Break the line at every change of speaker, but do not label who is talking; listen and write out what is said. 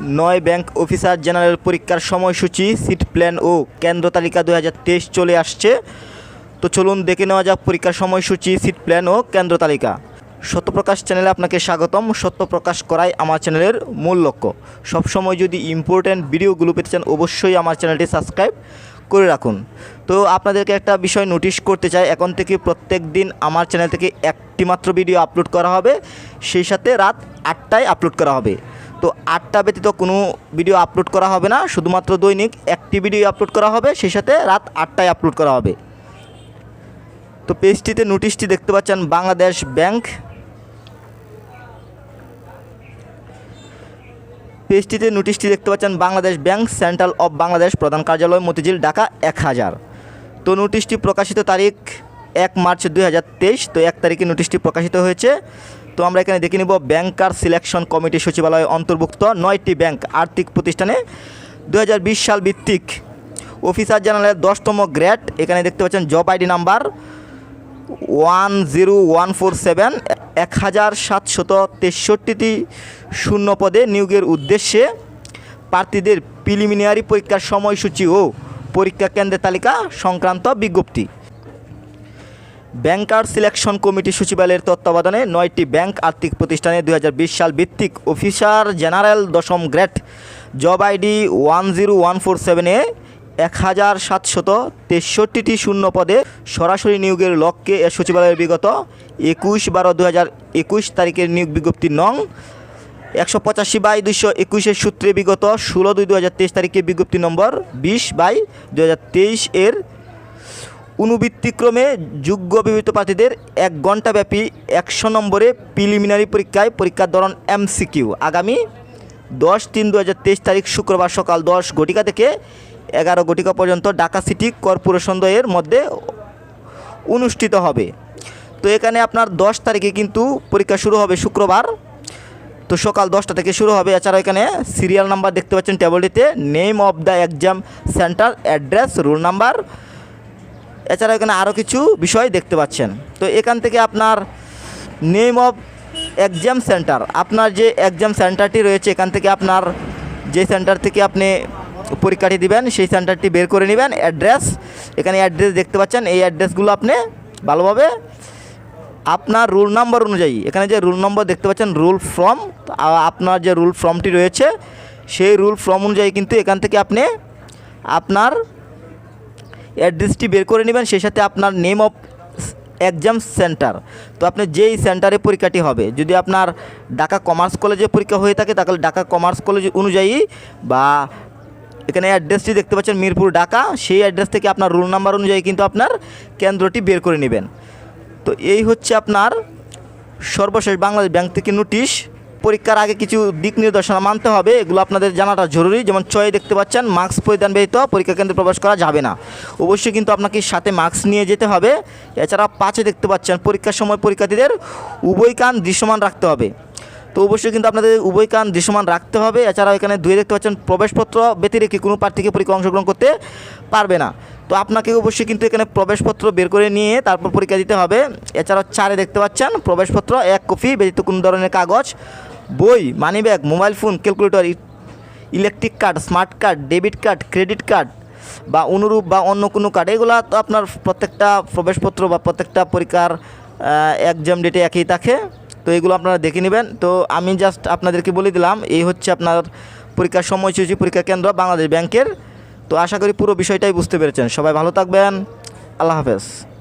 নয় bank officer general পরীক্ষার সময়সূচি, সিট প্ল্যান ও কেন্দ্র তালিকা দুহাজার তেইশ চলে আসছে। তো চলুন দেখে নেওয়া যাক পরীক্ষার সময়সূচি, সিট প্ল্যান ও কেন্দ্র তালিকা। সত্যপ্রকাশ চ্যানেলে আপনাকে স্বাগতম। সত্যপ্রকাশ করাই আমার চ্যানেলের মূল লক্ষ্য। সবসময় যদি ইম্পর্ট্যান্ট ভিডিওগুলো পেতে চান, অবশ্যই আমার চ্যানেলটি সাবস্ক্রাইব করে রাখুন। তো আপনাদেরকে একটা বিষয় নোটিশ করতে চাই। এখন থেকে প্রত্যেক দিন আমার চ্যানেল থেকে একটি মাত্র ভিডিও আপলোড করা হবে। সেই সাথে রাত আটটায় আপলোড করা হবে। তো আটটা ব্যতীত কোনো ভিডিও আপলোড করা হবে না। শুধুমাত্র দৈনিক একটি ভিডিও আপলোড করা হবে, সেই সাথে রাত আটটায় আপলোড করা হবে। তো পেজটিতে নোটিশটি দেখতে পাচ্ছেন, বাংলাদেশ ব্যাংক। পেজটিতে নোটিশটি দেখতে পাচ্ছেন, Bangladesh bank, central of Bangladesh প্রধান কার্যালয়, মতিঝিল, ঢাকা, এক হাজার। তো নোটিশটি প্রকাশিত তারিখ এক মার্চ দুই হাজার তেইশ, তো এক তারিখে নোটিশটি প্রকাশিত হয়েছে। তো আমরা এখানে দেখে নিব ব্যাংকার সিলেকশন কমিটি সচিবালয়ে অন্তর্ভুক্ত নয়টি ব্যাংক আর্থিক প্রতিষ্ঠানে দু হাজার বিশ সাল ভিত্তিক অফিসার জেনারেলের দশতম গ্রেড। এখানে দেখতে পাচ্ছেন job ID number one zero one four seven, এক হাজার সাতশত তেষট্টিটি শূন্য পদে নিয়োগের উদ্দেশ্যে প্রার্থীদের প্রিলিমিনারি পরীক্ষার সময়সূচি ও পরীক্ষা কেন্দ্রের তালিকা সংক্রান্ত বিজ্ঞপ্তি। ব্যাংকার সিলেকশন কমিটি সচিবালয়ের তত্ত্বাবধানে নয়টি ব্যাংক আর্থিক প্রতিষ্ঠানে দু হাজার বিশ সাল ভিত্তিক অফিসার জেনারেল দশম grade job ID one zero one four সেভেনে এক হাজার সাতশত তেষট্টিটি শূন্য পদে সরাসরি নিয়োগের লক্ষ্যে এ সচিবালয়ের বিগত একুশ বারো দু একুশ তারিখের নিয়োগ বিজ্ঞপ্তি নং একশো পঁচাশি বাই দুশো একুশের সূত্রে বিগত ষোলো দুই দু তারিখে বিজ্ঞপ্তি নম্বর বিশ বাই দু হাজার তেইশ এর অনুবৃত্তিক্রমে যোগ্য বিবাহিত প্রার্থীদের এক ঘণ্টাব্যাপী একশো নম্বরে প্রিলিমিনারি পরীক্ষায় পরীক্ষার ধরন এমসিকিউ। আগামী দশ তিন দু তারিখ শুক্রবার সকাল দশ ঘটিকা থেকে এগারো ঘটিকা পর্যন্ত ঢাকা সিটি কর্পোরেশন দ্বয়ের মধ্যে অনুষ্ঠিত হবে। তো এখানে আপনার দশ তারিখে কিন্তু পরীক্ষা শুরু হবে শুক্রবার। তো সকাল দশটা থেকে শুরু হবে। এছাড়াও এখানে সিরিয়াল নাম্বার দেখতে পাচ্ছেন টেবলটিতে, name of the exam centre, address, roll number এছাড়া এখানে আরও কিছু বিষয় দেখতে পাচ্ছেন। তো এখান থেকে আপনার নেম অফ এক্সাম সেন্টার আপনার যে এক্সাম সেন্টারটি রয়েছে, এখান থেকে আপনার যে সেন্টার থেকে আপনি পরীক্ষাটি দিবেন, সেই সেন্টারটি বের করে নেবেন অ্যাড্রেস এখানে অ্যাড্রেস দেখতে পাচ্ছেন, এই অ্যাড্রেসগুলো আপনি ভালোভাবে আপনার রুল নাম্বার অনুযায়ী, এখানে যে রুল নম্বর দেখতে পাচ্ছেন রুল ফর্ম আপনার যে রুল ফর্মটি রয়েছে, সেই রুল ফর্ম অনুযায়ী কিন্তু এখান থেকে আপনি আপনার অ্যাড্রেসটি বের করে নেবেন, সেই সাথে আপনার নেম অফ এক্সাম সেন্টার তো আপনি যেই সেন্টারে পরীক্ষাটি হবে, যদি আপনার ঢাকা কমার্স কলেজে পরীক্ষা হয়ে থাকে, তাহলে ঢাকা কমার্স কলেজ অনুযায়ী বা এখানে অ্যাড্রেসটি দেখতে পাচ্ছেন মিরপুর, ঢাকা, সেই অ্যাড্রেস থেকে আপনার রুল নাম্বার অনুযায়ী কিন্তু আপনার কেন্দ্রটি বের করে নেবেন। তো এই হচ্ছে আপনার সর্বশেষ বাংলাদেশ ব্যাংক থেকে নোটিশ। পরীক্ষার আগে কিছু দিক নির্দেশনা মানতে হবে, এগুলো আপনাদের জানাটা জরুরি। যেমন চয়ে দেখতে পাচ্ছেন মাস্ক পরিধান ব্যতীত পরীক্ষা কেন্দ্রে প্রবেশ করা যাবে না। অবশ্যই কিন্তু আপনাকে সাথে মাস্ক নিয়ে যেতে হবে। এছাড়া পাঁচে দেখতে পাচ্ছেন, পরীক্ষার সময় পরীক্ষার্থীদের উভয় কান দৃশ্যমান রাখতে হবে। তো অবশ্যই কিন্তু আপনাদের উভয় কান দৃশ্যমান রাখতে হবে। এছাড়াও এখানে দুই দেখতে পাচ্ছেন, প্রবেশপত্র ব্যতিরেকে, কোনো প্রার্থীকে পরীক্ষা অংশগ্রহণ করতে পারবে না। তো আপনাকে অবশ্যই কিন্তু এখানে প্রবেশপত্র বের করে নিয়ে তারপর পরীক্ষা দিতে হবে। এছাড়াও চারে দেখতে পাচ্ছেন, প্রবেশপত্র, এক কপি, ব্যতীত কোনো ধরনের কাগজ বই, money bag, mobile phone, calculator electric card, smart card, debit card, credit card বা অনুরূপ বা অন্য কোনো কার্ড, এগুলো তো আপনার প্রত্যেকটা প্রবেশপত্র বা প্রত্যেকটা পরীক্ষার এক্সাম ডেটে একই থাকে। তো এগুলো আপনারা দেখে নেবেন। তো আমি জাস্ট আপনাদেরকে বলে দিলাম, এই হচ্ছে আপনার পরীক্ষার সময়সূচি, পরীক্ষা কেন্দ্র বাংলাদেশ ব্যাংকের। তো আশা করি পুরো বিষয়টাই বুঝতে পেরেছেন। সবাই ভালো থাকবেন। আল্লাহ হাফেজ।